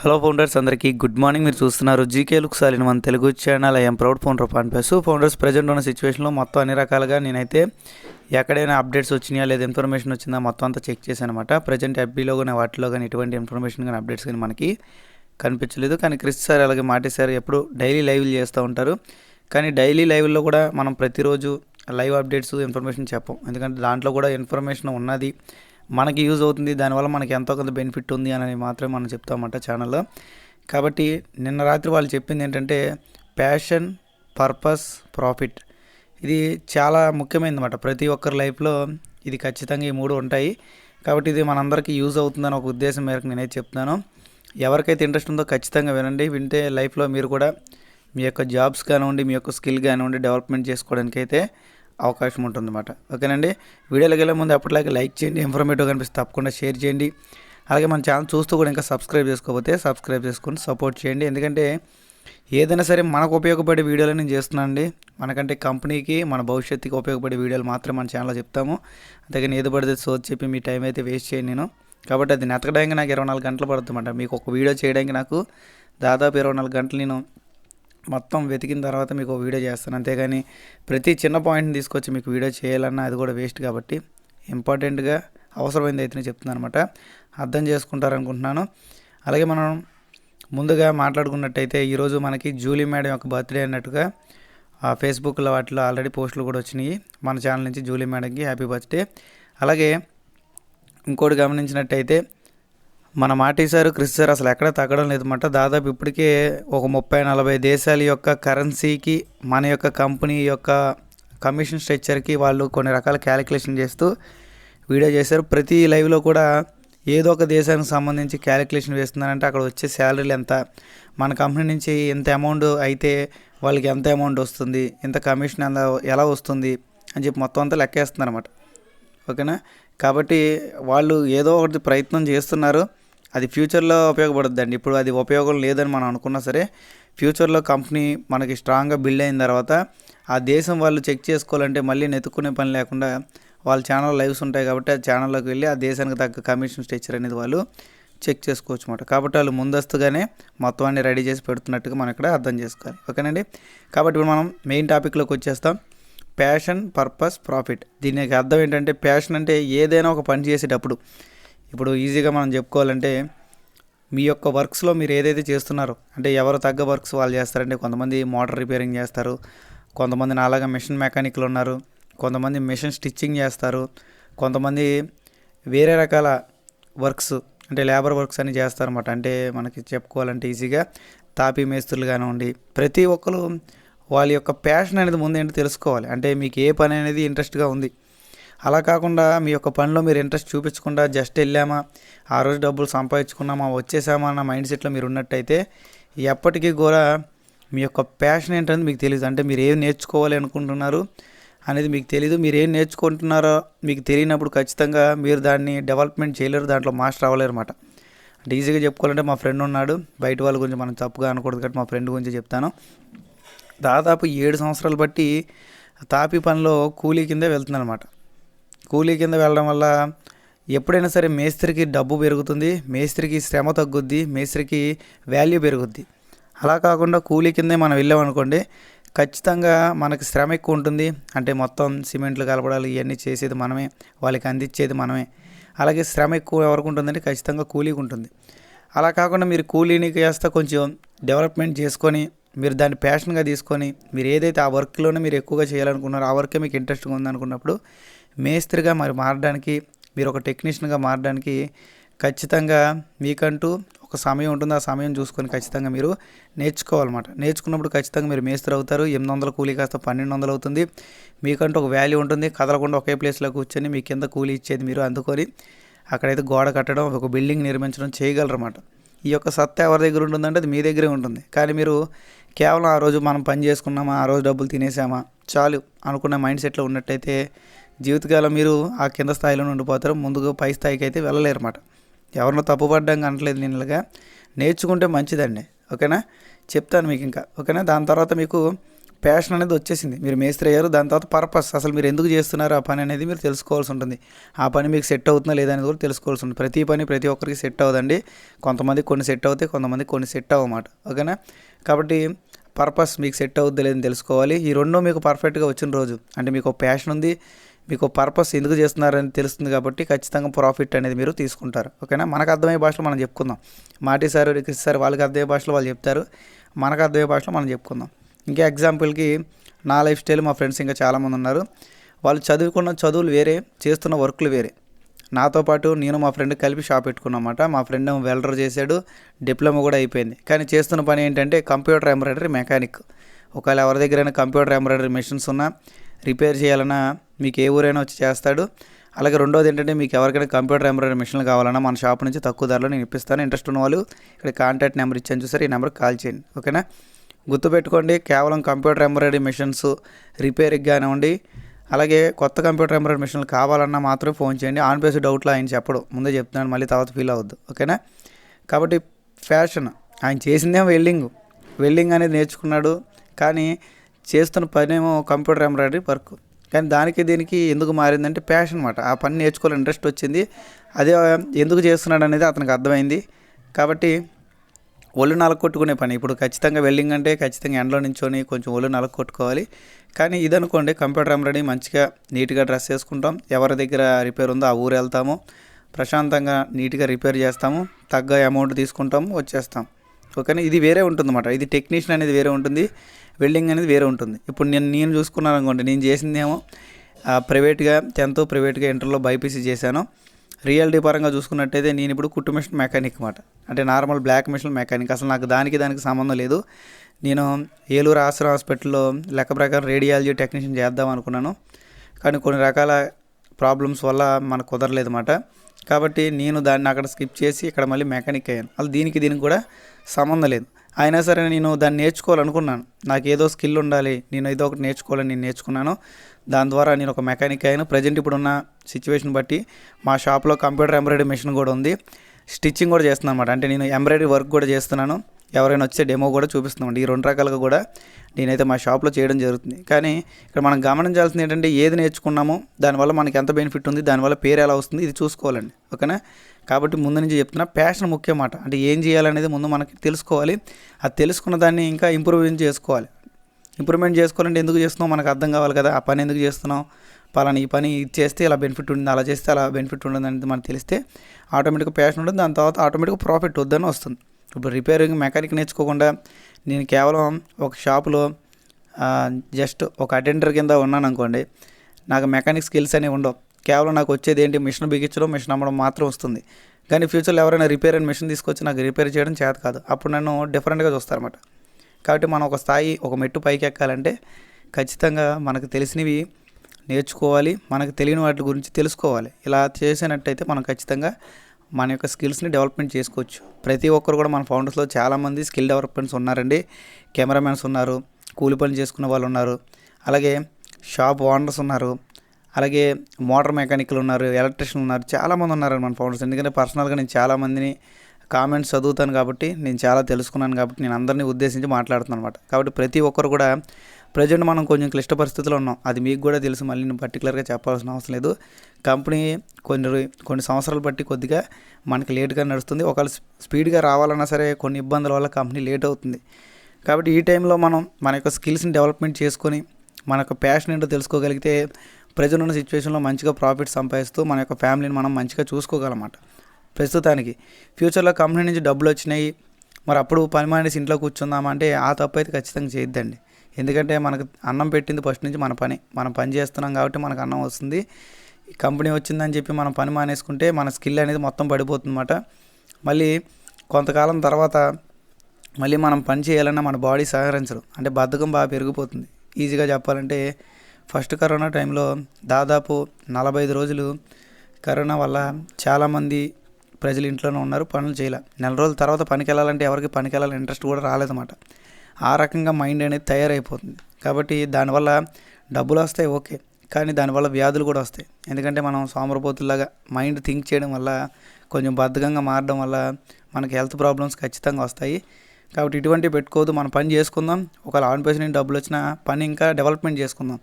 Hello founders అందరికీ good morning. మీరు చూస్తున్నారు జీకే లుక్ సాలిన మన Telugu channel I'm proud founder pan పేసు ఫౌండర్స్ ప్రజెంట్ ఉన్న సిచ్యువేషన్లో మొత్తం అన్ని రకాలుగా నేనైతే ఎక్కడైనా అప్డేట్స్ వచ్చినాయా లేదా ఇన్ఫర్మేషన్ వచ్చిందా మొత్తం అంతా చెక్ చేశాను అనమాట ప్రజెంట్ ఎఫ్బీలో కానీ వాటిలో కానీ ఎటువంటి ఇన్ఫర్మేషన్ కానీ అప్డేట్స్ కానీ మనకి కనిపించలేదు. కానీ క్రిస్ సార్ అలాగే మాటి సార్ ఎప్పుడు డైలీ లైవ్లు చేస్తూ ఉంటారు. కానీ డైలీ లైవ్లో కూడా మనం ప్రతిరోజు లైవ్ అప్డేట్స్ ఇన్ఫర్మేషన్ చెప్పం. ఎందుకంటే దాంట్లో కూడా ఇన్ఫర్మేషన్ ఉన్నది మనకి యూజ్ అవుతుంది దానివల్ల మనకి ఎంతో కొంత బెనిఫిట్ ఉంది అని మాత్రమే మనం చెప్తామంట ఛానల్లో కాబట్టి నిన్న రాత్రి వాళ్ళు చెప్పింది ఏంటంటే ప్యాషన్ పర్పస్ ప్రాఫిట్ ఇది చాలా ముఖ్యమైనమాట ప్రతి ఒక్కరి లైఫ్లో ఇది ఖచ్చితంగా ఈ మూడు ఉంటాయి. కాబట్టి ఇది మనందరికీ యూజ్ అవుతుందని ఒక ఉద్దేశం మేరకు నేనైతే చెప్తున్నాను. ఎవరికైతే ఇంట్రెస్ట్ ఉందో ఖచ్చితంగా వినండి. వింటే లైఫ్లో మీరు కూడా మీ యొక్క జాబ్స్ కానివ్వండి మీ యొక్క స్కిల్ కానివ్వండి డెవలప్మెంట్ చేసుకోవడానికి అయితే అవకాశం ఉంటుందన్నమాట. ఓకేనండి? వీడియోలోకి వెళ్ళే ముందు అప్పటిలాగే లైక్ చేయండి ఇన్ఫర్మేటివ్ కనిపిస్తే తప్పకుండా షేర్ చేయండి. అలాగే మన ఛానల్ చూస్తూ కూడా ఇంకా సబ్స్క్రైబ్ చేసుకోకపోతే సబ్స్క్రైబ్ చేసుకొని సపోర్ట్ చేయండి. ఎందుకంటే ఏదైనా సరే మనకు ఉపయోగపడే వీడియోలు నేను చేస్తున్నానండి మనకంటే కంపెనీకి మన భవిష్యత్తుకి ఉపయోగపడే వీడియోలు మాత్రం మన ఛానల్లో చెప్తాము. అంతేగాని ఏది పడితే సోచి చెప్పి మీ టైం అయితే వేస్ట్ చేయను నేను. కాబట్టి అది నెతకడానికి నాకు ఇరవై నాలుగు గంటలు పడుతుందన్నమాట. మీకు ఒక వీడియో చేయడానికి నాకు దాదాపు ఇరవై నాలుగు గంటలు నేను మొత్తం వెతికిన తర్వాత మీకు వీడియో చేస్తాను. అంతేగాని ప్రతి చిన్న పాయింట్ని తీసుకొచ్చి మీకు వీడియో చేయాలన్నా అది కూడా వేస్ట్ కాబట్టి ఇంపార్టెంట్గా అవసరమైంది అయితేనే చెప్తున్నాను అనమాట అర్థం చేసుకుంటారనుకుంటున్నాను. అలాగే మనం ముందుగా మాట్లాడుకున్నట్టయితే ఈరోజు మనకి జూలీ మేడం యొక్క బర్త్డే అన్నట్టుగా ఆ ఫేస్బుక్లో వాటిలో ఆల్రెడీ పోస్టులు కూడా వచ్చినాయి. మన ఛానల్ నుంచి జూలీ మేడంకి హ్యాపీ బర్త్డే. అలాగే ఇంకోటి గమనించినట్టయితే మన మాటేశారు సార్ క్రిస్ సార్ అసలు ఎక్కడ తగ్గడం లేదన్నమాట. దాదాపు ఇప్పటికే ఒక ముప్పై నలభై దేశాల యొక్క కరెన్సీకి మన యొక్క కంపెనీ యొక్క కమిషన్ స్ట్రక్చర్కి వాళ్ళు కొన్ని రకాల క్యాలిక్యులేషన్ చేస్తూ వీడియో చేశారు. ప్రతి లైవ్లో కూడా ఏదో ఒక దేశానికి సంబంధించి క్యాలిక్యులేషన్ వేస్తున్నారంటే అక్కడ వచ్చే శాలరీలు ఎంత? మన కంపెనీ నుంచి ఎంత అమౌంట్ అయితే వాళ్ళకి ఎంత అమౌంట్ వస్తుంది? ఎంత కమిషన్ ఎంత ఎలా వస్తుంది? అని చెప్పి మొత్తం అంతా లెక్కేస్తున్నారన్నమాట. ఓకేనా? కాబట్టి వాళ్ళు ఏదో ఒకటి ప్రయత్నం చేస్తున్నారు. అది ఫ్యూచర్లో ఉపయోగపడుద్దండి. ఇప్పుడు అది ఉపయోగం లేదని మనం అనుకున్నా సరే ఫ్యూచర్లో కంపెనీ మనకి స్ట్రాంగ్గా బిల్డ్ అయిన తర్వాత ఆ దేశం వాళ్ళు చెక్ చేసుకోవాలంటే మళ్ళీ నెతుక్కునే పని లేకుండా వాళ్ళ ఛానల్ లైవ్స్ ఉంటాయి కాబట్టి ఆ ఛానల్లోకి వెళ్ళి ఆ దేశానికి తగ్గ కమిషన్ స్ట్రక్చర్ అనేది వాళ్ళు చెక్ చేసుకోవచ్చు అనమాట కాబట్టి వాళ్ళు ముందస్తుగానే మొత్తం అన్ని రెడీ చేసి పెడుతున్నట్టుగా మనం ఇక్కడ అర్థం చేసుకోవాలి. ఓకేనండి? కాబట్టి ఇప్పుడు మనం మెయిన్ టాపిక్లోకి వచ్చేస్తాం. Passion purpose profit. దీనికి అర్థం ఏంటంటే ప్యాషన్ అంటే ఏదైనా ఒక పని చేసేటప్పుడు ఇప్పుడు ఈజీగా మనం చెప్పుకోవాలంటే మీ యొక్క వర్క్స్లో మీరు ఏదైతే చేస్తున్నారో అంటే ఎవరు తగ్గ వర్క్స్ వాళ్ళు చేస్తారంటే కొంతమంది మోటార్ రిపేరింగ్ చేస్తారు కొంతమంది నాలాగా మిషన్ మెకానిక్లు ఉన్నారు కొంతమంది మిషన్ స్టిచ్చింగ్ చేస్తారు కొంతమంది వేరే రకాల వర్క్స్ అంటే లేబర్ వర్క్స్ అని చేస్తారన్నమాట. అంటే మనకి చెప్పుకోవాలంటే ఈజీగా తాపీ మేస్త్రులు కానివ్వండి ప్రతి ఒక్కరు వాళ్ళ యొక్క ప్యాషన్ అనేది ముందు ఏంటో తెలుసుకోవాలి. అంటే మీకు ఏ పని అనేది ఇంట్రెస్ట్గా ఉంది. అలా కాకుండా మీ యొక్క పనిలో మీరు ఇంట్రెస్ట్ చూపించకుండా జస్ట్ వెళ్ళామా ఆ రోజు డబ్బులు సంపాదించుకున్నామా వచ్చేసామా అన్న మైండ్ సెట్లో మీరు ఉన్నట్టయితే ఎప్పటికీ కూడా మీ యొక్క ప్యాషన్ ఏంటనేది మీకు తెలియదు అంటే మీరు ఏం నేర్చుకోవాలి అనుకుంటున్నారు అనేది మీకు తెలియదు మీరు ఏం నేర్చుకుంటున్నారో మీకు తెలియనప్పుడు ఖచ్చితంగా మీరు దాన్ని డెవలప్మెంట్ చేయలేరు దాంట్లో మాస్టర్ అవ్వలేరు అనమాట అంటే ఈజీగా చెప్పుకోవాలంటే మా ఫ్రెండ్ ఉన్నాడు. బయట వాళ్ళ గురించి మనం తప్పుగా అనకూడదు కాబట్టి మా ఫ్రెండ్ గురించి చెప్తాను. దాదాపు ఏడు సంవత్సరాలు బట్టి తాపి పనిలో కూలీ కిందే వెళ్తుందనమాట కూలీ కింద వెళ్ళడం వల్ల ఎప్పుడైనా సరే మేస్త్రికి డబ్బు పెరుగుతుంది మేస్త్రికి శ్రమ తగ్గుద్ది మేస్త్రికి వాల్యూ పెరుగుద్ది. అలా కాకుండా కూలీ కిందే మనం వెళ్ళామనుకోండి ఖచ్చితంగా మనకి శ్రమ ఎక్కువ ఉంటుంది. అంటే మొత్తం సిమెంట్లు కలపడాలి ఇవన్నీ చేసేది మనమే వాళ్ళకి అందించేది మనమే. అలాగే శ్రమ ఎక్కువ ఎవరికి ఉంటుందంటే ఖచ్చితంగా కూలీకి ఉంటుంది. అలా కాకుండా మీరు కూలీని చేస్తే కొంచెం డెవలప్మెంట్ చేసుకొని మీరు దాన్ని ప్యాషన్గా తీసుకొని మీరు ఏదైతే ఆ వర్క్లోనే మీరు ఎక్కువగా చేయాలనుకున్నారో ఆ వర్కే మీకు ఇంట్రెస్ట్గా ఉందనుకున్నప్పుడు మేస్త్రిగా మరి మారడానికి మీరు ఒక టెక్నీషియన్గా మారడానికి ఖచ్చితంగా మీకంటూ ఒక సమయం ఉంటుంది. ఆ సమయం చూసుకొని ఖచ్చితంగా మీరు నేర్చుకోవాలన్నమాట. నేర్చుకున్నప్పుడు ఖచ్చితంగా మీరు మేస్త్రి అవుతారు. ఎనిమిది వందల కూలీ కాస్త పన్నెండు వందలు అవుతుంది. మీకంటూ ఒక వాల్యూ ఉంటుంది. కదలకుండా ఒకే ప్లేస్లో కూర్చొని మీ కింద కూలీ ఇచ్చేది మీరు అందుకొని అక్కడైతే గోడ కట్టడం ఒక బిల్డింగ్ నిర్మించడం చేయగలరన్నమాట. ఈ యొక్క సత్తా ఎవరి దగ్గర ఉంటుందంటే అది మీ దగ్గరే ఉంటుంది. కానీ మీరు కేవలం ఆ రోజు మనం పని చేసుకున్నామా ఆ రోజు డబ్బులు తినేసామా చాలు అనుకున్న మైండ్ సెట్లో ఉన్నట్టయితే జీవితకాలం మీరు ఆ కింద స్థాయిలో ఉండిపోతారు. ముందుకు పై స్థాయికి అయితే వెళ్ళలేరు అన్నమాట ఎవరినో తప్పుపడ్డం అనట్లేదు నేనుగా నేర్చుకుంటే మంచిదండి. ఓకేనా? చెప్తాను మీకు ఇంకా. ఓకేనా? దాని తర్వాత మీకు ప్యాషన్ అనేది వచ్చేసింది. మీరు మేస్త్రి అయ్యారు. దాని తర్వాత పర్పస్ అసలు మీరు ఎందుకు చేస్తున్నారు? ఆ పని అనేది మీరు తెలుసుకోవాల్సి ఉంటుంది. ఆ పని మీకు సెట్ అవుతుందా లేదా అనేది కూడా తెలుసుకోవాల్సి ఉంటుంది. ప్రతి పని ప్రతి ఒక్కరికి సెట్ అవ్వదండి. కొంతమంది కొన్ని సెట్ అవుతాయి కొంతమంది కొన్ని సెట్ అవ్వమాట. ఓకేనా? కాబట్టి పర్పస్ మీకు సెట్ అవుద్ది లేదని తెలుసుకోవాలి. ఈ రెండో మీకు పర్ఫెక్ట్గా వచ్చిన రోజు. అంటే మీకు ప్యాషన్ ఉంది. మీకు పర్పస్ ఎందుకు చేస్తున్నారని తెలుస్తుంది కాబట్టి ఖచ్చితంగా ప్రాఫిట్ అనేది మీరు తీసుకుంటారు. ఓకేనా మనకు అర్థమయ్యే భాషలో మనం చెప్పుకుందాం. మాటి సార్ క్రిస్ సార్ వాళ్ళకి అర్థమయ్యే భాషలో వాళ్ళు చెప్తారు. మనకు అర్థమయ్యే భాషలో మనం చెప్పుకుందాం. ఇంకా ఎగ్జాంపుల్కి నా లైఫ్ స్టైల్ మా ఫ్రెండ్స్ ఇంకా చాలామంది ఉన్నారు. వాళ్ళు చదువుకున్న చదువులు వేరే చేస్తున్న వర్క్లు వేరే. నాతో పాటు నేను మా ఫ్రెండ్ కలిపి షాప్ పెట్టుకున్నమాట మా ఫ్రెండ్ వెల్డర్ చేశాడు డిప్లొమా కూడా అయిపోయింది. కానీ చేస్తున్న పని ఏంటంటే కంప్యూటర్ ఎంబ్రాయిడరీ మెకానిక్ ఒకవేళ ఎవరి దగ్గరైనా కంప్యూటర్ ఎంబ్రాయిడరీ మెషిన్స్ ఉన్నా రిపేర్ చేయాలన్నా మీకు ఏ ఊరైనా వచ్చి చేస్తాడు. అలాగే రెండోది ఏంటంటే మీకు ఎవరికైనా కంప్యూటర్ ఎంబ్రాయిడరీ మిషన్లు కావాలన్నా మన షాప్ నుంచి తక్కువ ధరలో నేను ఇప్పిస్తాను. ఇంట్రెస్ట్ ఉన్న వాళ్ళు ఇక్కడ కాంటాక్ట్ నెంబర్ ఇచ్చాను చూసారు ఈ నెంబర్కి కాల్ చేయండి. ఓకేనా? గుర్తుపెట్టుకోండి కేవలం కంప్యూటర్ ఎంబ్రాయిడరీ మిషన్స్ రిపేర్కి కానివ్వండి అలాగే కొత్త కంప్యూటర్ ఎంబ్రాయిడరీ మిషన్లు కావాలన్నా మాత్రం ఫోన్ చేయండి. ఆన్ బేస్ డౌట్లో ఆయన చెప్పడు ముందే చెప్తున్నాను మళ్ళీ తర్వాత ఫీల్ అవ్వద్దు. ఓకేనా? కాబట్టి ఫ్యాషన్ ఆయన చేసిందేమో వెల్డింగ్. వెల్డింగ్ అనేది నేర్చుకున్నాడు కానీ చేస్తున్న పనేమో కంప్యూటర్ ఎంబ్రాయిడరీ వర్క్. కానీ దానికి దీనికి ఎందుకు మారిందంటే ప్యాషన్ అనమాట ఆ పని నేర్చుకోవాలని ఇంట్రెస్ట్ వచ్చింది. అదే ఎందుకు చేస్తున్నాడు అనేది అతనికి అర్థమైంది. కాబట్టి ఒళ్ళు నలకొట్టుకునే పని. ఇప్పుడు ఖచ్చితంగా వెల్డింగ్ అంటే ఖచ్చితంగా ఎండలో నించొని కొంచెం ఒళ్ళు నలకొట్టుకోవాలి కానీ ఇదనుకోండి కంప్యూటర్ ఎంబ్రాయిడరీ మంచిగా నీట్గా డ్రెస్ వేసుకుంటాం. ఎవరి దగ్గర రిపేర్ ఉందో ఆ ఊరు వెళ్తాము. ప్రశాంతంగా నీట్గా రిపేర్ చేస్తాము. తగ్గ అమౌంట్ తీసుకుంటాము వచ్చేస్తాం. ఓకేనా? ఇది వేరే ఉంటుంది అన్నమాట ఇది టెక్నీషియన్ అనేది వేరే ఉంటుంది. వెల్డింగ్ అనేది వేరే ఉంటుంది. ఇప్పుడు నేను నేను చూసుకున్నాను అనుకోండి నేను చేసిందేమో ప్రైవేట్గా టెన్త్ ప్రైవేట్గా ఇంటర్లో బైపీసీ చేశాను. రియాలిటీ పరంగా చూసుకున్నట్టయితే నేను ఇప్పుడు కుట్టు మిషన్ మెకానిక్ అనమాట అంటే నార్మల్ బ్లాక్ మిషన్ మెకానిక్. అసలు నాకు దానికి దానికి సంబంధం లేదు. నేను ఏలూరు ఆశ్రమ హాస్పిటల్లో లెక్క ప్రకారం రేడియాలజీ టెక్నీషియన్ చేద్దాం అనుకున్నాను. కానీ కొన్ని రకాల ప్రాబ్లమ్స్ వల్ల మనకు కుదరలేదు అన్నమాట. కాబట్టి నేను దాన్ని అక్కడ స్కిప్ చేసి ఇక్కడ మళ్ళీ మెకానిక్ అయ్యాను. అసలు దీనికి దీనికి కూడా సంబంధం లేదు. అయినా సరే నేను దాన్ని నేర్చుకోవాలనుకున్నాను. నాకు ఏదో స్కిల్ ఉండాలి నేను ఏదో ఒకటి నేర్చుకోవాలని నేను నేర్చుకున్నాను. దాని ద్వారా నేను ఒక మెకానిక్ అయిన ప్రజెంట్ ఇప్పుడున్న సిచ్యువేషన్ బట్టి మా షాప్లో కంప్యూటర్ ఎంబ్రాయిడరీ మిషన్ కూడా ఉంది. స్టిచ్చింగ్ కూడా చేస్తున్నాను అనమాట అంటే నేను ఎంబ్రాయిడరీ వర్క్ కూడా చేస్తున్నాను. ఎవరైనా వచ్చే డెమో కూడా చూపిస్తున్నామండి ఈ రెండు రకాలుగా కూడా నేనైతే మా షాప్లో చేయడం జరుగుతుంది. కానీ ఇక్కడ మనం గమనించాల్సింది ఏంటంటే ఏది నేర్చుకున్నామో దానివల్ల మనకి ఎంత బెనిఫిట్ ఉంది దానివల్ల పేరు ఎలా వస్తుంది ఇది చూసుకోవాలండి. ఓకేనా? కాబట్టి ముందు నుంచి చెప్తున్నా ప్యాషన్ ముఖ్యమాట. అంటే ఏం చేయాలనేది ముందు మనకి తెలుసుకోవాలి. అది తెలుసుకున్న దాన్ని ఇంకా ఇంప్రూవ్మెంట్ చేసుకోవాలి. ఇంప్రూవ్మెంట్ చేసుకోవాలంటే ఎందుకు చేస్తున్నావు? మనకు అర్థం కావాలి కదా. ఆ పని ఎందుకు చేస్తున్నావు? పలానా ఈ పని ఇది చేస్తే ఇలా బెనిఫిట్ ఉంటుంది అలా చేస్తే అలా బెనిఫిట్ ఉంటుంది అనేది మనకు తెలిస్తే ఆటోమేటిక్గా ప్యాషన్ ఉంటుంది. దాని తర్వాత ఆటోమేటిక్గా ప్రాఫిట్ వద్దని వస్తుంది. ఇప్పుడు రిపేరింగ్ మెకానిక్ నేర్చుకోకుండా నేను కేవలం ఒక షాపులో జస్ట్ ఒక అటెండర్ కింద ఉన్నాను అనుకోండి నాకు మెకానిక్ స్కిల్స్ అనేవి ఉండవు. కేవలం నాకు వచ్చేది ఏంటి? మిషన్ బిగించడం మిషన్ అమ్మడం మాత్రం వస్తుంది. కానీ ఫ్యూచర్లో ఎవరైనా రిపేర్ అండ్ మిషన్ తీసుకొచ్చి నాకు రిపేర్ చేయడం చేత కాదు. అప్పుడు నన్ను డిఫరెంట్గా చూస్తారన్నమాట. కాబట్టి మనం ఒక స్థాయి ఒక మెట్టు పైకి ఎక్కాలంటే ఖచ్చితంగా మనకు తెలిసినవి నేర్చుకోవాలి. మనకు తెలియని వాటి గురించి తెలుసుకోవాలి. ఇలా చేసినట్టయితే మనం ఖచ్చితంగా మన యొక్క స్కిల్స్ని డెవలప్మెంట్ చేసుకోవచ్చు. ప్రతి ఒక్కరు కూడా మన ఫౌండర్స్లో చాలామంది స్కిల్ డెవలప్మెంట్స్ ఉన్నారండి. కెమెరామెన్స్ ఉన్నారు కూలి పని చేసుకున్న వాళ్ళు ఉన్నారు. అలాగే షాప్ ఓనర్స్ ఉన్నారు. అలాగే మోటార్ మెకానిక్లు ఉన్నారు ఎలక్ట్రిషియన్ ఉన్నారు చాలామంది ఉన్నారు మన ఫౌండర్స్. ఎందుకంటే పర్సనల్గా నేను చాలామందిని కామెంట్స్ చదువుతాను కాబట్టి నేను చాలా తెలుసుకున్నాను కాబట్టి నేను అందరినీ ఉద్దేశించి మాట్లాడుతున్నాను అనమాట కాబట్టి ప్రతి ఒక్కరు కూడా ప్రజెంట్ మనం కొంచెం క్లిష్ట పరిస్థితుల్లో ఉన్నాం. అది మీకు కూడా తెలుసు మళ్ళీ నేను పర్టికులర్గా చెప్పాల్సిన అవసరం లేదు. కంపెనీ కొన్ని కొన్ని సంవత్సరాలు బట్టి కొద్దిగా మనకి లేట్గా నడుస్తుంది. ఒకవేళ స్పీడ్గా రావాలన్నా సరే కొన్ని ఇబ్బందుల వల్ల కంపెనీ లేట్ అవుతుంది. కాబట్టి ఈ టైంలో మనం మన యొక్క స్కిల్స్ని డెవలప్మెంట్ చేసుకొని మన యొక్క ప్యాషన్ ఏంటో తెలుసుకోగలిగితే ప్రజెంట్ ఉన్న సిచ్యువేషన్లో మంచిగా ప్రాఫిట్ సంపాదిస్తూ మన యొక్క ఫ్యామిలీని మనం మంచిగా చూసుకోగలమాట ప్రస్తుతానికి ఫ్యూచర్లో కంపెనీ నుంచి డబ్బులు వచ్చినాయి. మరి అప్పుడు పని మానేసి ఇంట్లో కూర్చుందామంటే ఆ తప్పు అయితే ఖచ్చితంగా చేయొద్దండి. ఎందుకంటే మనకు అన్నం పెట్టింది ఫస్ట్ నుంచి మన పని. మనం పని చేస్తున్నాం కాబట్టి మనకు అన్నం వస్తుంది. ఈ కంపెనీ వచ్చిందని చెప్పి మనం పని మానేసుకుంటే మన స్కిల్ అనేది మొత్తం పడిపోతుందన్నమాట. మళ్ళీ కొంతకాలం తర్వాత మళ్ళీ మనం పని చేయాలన్నా మన బాడీ సహకరించరు అంటే బద్ధకం బాగా పెరిగిపోతుంది. ఈజీగా చెప్పాలంటే ఫస్ట్ కరోనా టైంలో దాదాపు నలభై ఐదు రోజులు కరోనా వల్ల చాలామంది ప్రజలు ఇంట్లోనే ఉన్నారు పనులు చేయలే. నెల రోజుల తర్వాత పనికి వెళ్ళాలంటే ఎవరికి పనికి వెళ్ళాలని ఇంట్రెస్ట్ కూడా రాలేదన్నమాట. ఆ రకంగా మైండ్ అనేది తయారైపోతుంది. కాబట్టి దానివల్ల డబ్బులు వస్తాయి ఓకే. కానీ దానివల్ల వ్యాధులు కూడా వస్తాయి. ఎందుకంటే మనం సోమరపోతుల్లాగా మైండ్ థింక్ చేయడం వల్ల కొంచెం బద్ధకంగా మారడం వల్ల మనకి హెల్త్ ప్రాబ్లమ్స్ ఖచ్చితంగా వస్తాయి. కాబట్టి ఇటువంటివి పెట్టుకోవద్దు మనం పని చేసుకుందాం. ఒకవేళ ఆన్ పేస్ నుంచి డబ్బులు వచ్చినా పని ఇంకా డెవలప్మెంట్ చేసుకుందాం.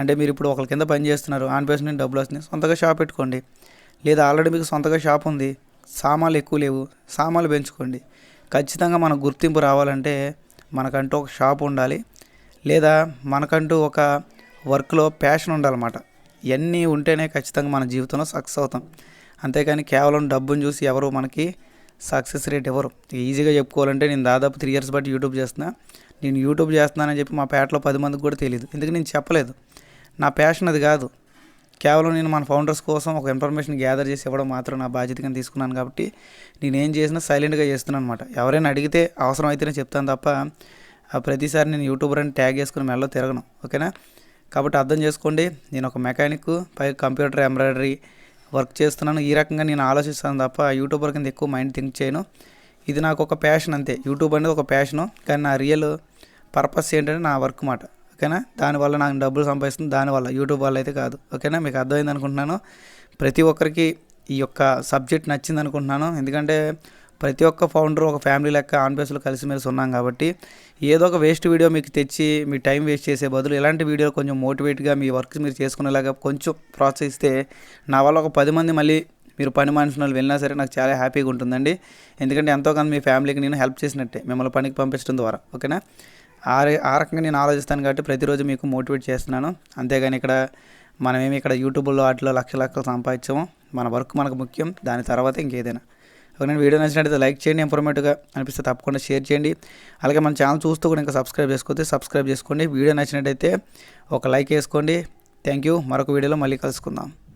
అంటే మీరు ఇప్పుడు ఒకరి కింద పని చేస్తున్నారు ఆన్ పేస్ నుండి డబ్బులు వస్తున్నాయి సొంతగా షాప్ పెట్టుకోండి. లేదా ఆల్రెడీ మీకు సొంతగా షాప్ ఉంది సామాన్లు ఎక్కువ లేవు సామాన్లు పెంచుకోండి. ఖచ్చితంగా మనకు గుర్తింపు రావాలంటే మనకంటూ ఒక షాప్ ఉండాలి. లేదా మనకంటూ ఒక వర్క్లో ప్యాషన్ ఉండాలన్నమాట. ఇవన్నీ ఉంటేనే ఖచ్చితంగా మన జీవితంలో సక్సెస్ అవుతాం. అంతేకాని కేవలం డబ్బును చూసి ఎవరు మనకి సక్సెస్ రేట్ ఎవరు ఈజీగా చెప్పుకోవాలంటే నేను దాదాపు త్రీ ఇయర్స్ బట్టి యూట్యూబ్ చేస్తున్నా. నేను యూట్యూబ్ చేస్తున్నానని చెప్పి మా పేటలో పది మందికి కూడా తెలియదు ఎందుకు నేను చెప్పలేదు. నా ప్యాషన్ అది కాదు. కేవలం నేను మన ఫౌండర్స్ కోసం ఒక ఇన్ఫర్మేషన్ గ్యాదర్ చేసి ఇవ్వడం మాత్రం నా బాధ్యతగా తీసుకున్నాను కాబట్టి నేను ఏం చేసినా సైలెంట్గా చేస్తున్నాను అనమాట ఎవరైనా అడిగితే అవసరం అయితేనే చెప్తాను తప్ప ఆ ప్రతిసారి నేను యూట్యూబర్ అని ట్యాగ్ చేసుకుని మెల్ల తిరగను. ఓకేనా? కాబట్టి అర్థం చేసుకోండి. నేను ఒక మెకానిక్ పై కంప్యూటర్ ఎంబ్రాయిడరీ వర్క్ చేస్తున్నాను. ఈ రకంగా నేను ఆలోచిస్తాను తప్ప యూట్యూబర్ కింద ఎక్కువ మైండ్ థింక్ చేయను. ఇది నాకు ఒక ప్యాషన్ అంతే. యూట్యూబ్ అనేది ఒక ప్యాషను కానీ నా రియల్ పర్పస్ ఏంటంటే నా వర్క్ మాట. ఓకేనా? దానివల్ల నాకు డబ్బులు సంపాదిస్తుంది దానివల్ల యూట్యూబ్ వల్ల అయితే కాదు. ఓకేనా? మీకు అర్థమైంది అనుకుంటున్నాను. ప్రతి ఒక్కరికి ఈ యొక్క సబ్జెక్ట్ నచ్చింది అనుకుంటున్నాను. ఎందుకంటే ప్రతి ఒక్క ఫౌండర్ ఒక ఫ్యామిలీ లెక్క ఆన్ బేస్లో కలిసిమెలిసి ఉన్నాం కాబట్టి ఏదో ఒక వేస్ట్ వీడియో మీకు తెచ్చి మీ టైం వేస్ట్ చేసే బదులు ఇలాంటి వీడియోలు కొంచెం మోటివేట్గా మీ వర్క్ మీరు చేసుకునేలాగా కొంచెం ప్రోత్సహిస్తే నా వల్ల ఒక పది మంది మళ్ళీ మీరు పని మనుషులు వాళ్ళు వెళ్ళినా సరే నాకు చాలా హ్యాపీగా ఉంటుందండి. ఎందుకంటే ఎంతో కొంత మీ ఫ్యామిలీకి నేను హెల్ప్ చేసినట్టే మిమ్మల్ని పనికి పంపించడం ద్వారా. ఓకేనా? ఆ ఆ రకంగా నేను ఆలోచిస్తాను కాబట్టి ప్రతిరోజు మీకు మోటివేట్ చేస్తున్నాను. అంతేగాని ఇక్కడ మనమేమి ఇక్కడ యూట్యూబ్లో వాటిలో లక్ష లక్షలు సంపాదించాము. మన వర్క్ మనకు ముఖ్యం. దాని తర్వాత ఇంకేదైనా. ఒకవేళ వీడియో నచ్చినట్టయితే లైక్ చేయండి ఇన్ఫర్మేటివ్గా అనిపిస్తే తప్పకుండా షేర్ చేయండి. అలాగే మన ఛానల్ చూస్తూ కూడా ఇంకా సబ్స్క్రైబ్ చేసుకోతే సబ్స్క్రైబ్ చేసుకోండి. వీడియో నచ్చినట్టయితే ఒక లైక్ వేసుకోండి. థ్యాంక్ యూ మరొక వీడియోలో మళ్ళీ కలుసుకుందాం.